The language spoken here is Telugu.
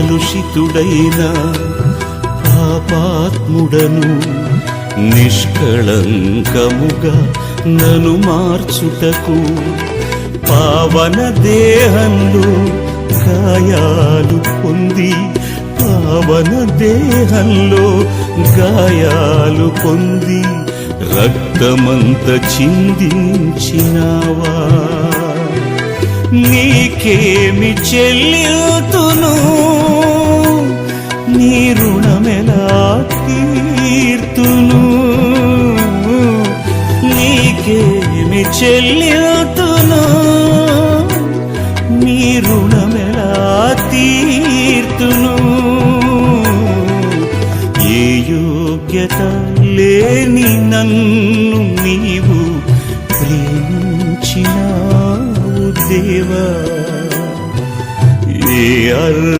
కలుషితుడైన పాపాత్ముడను నిష్కళంకముగా నను మార్చుటకు పావన దేహంలో గాయాలు పొంది పావన దేహంలో గాయాలు పొంది రక్తమంత చిందించినావా? నీకేమి చెల్లితును నీ రుణమెలా తీర్తును నీకేమి చెల్లితును నీ రుణమెలా తీర్తును ఏ యోగ్యత లేని నన్ను నీవు ప్రేమించినావు దేవా.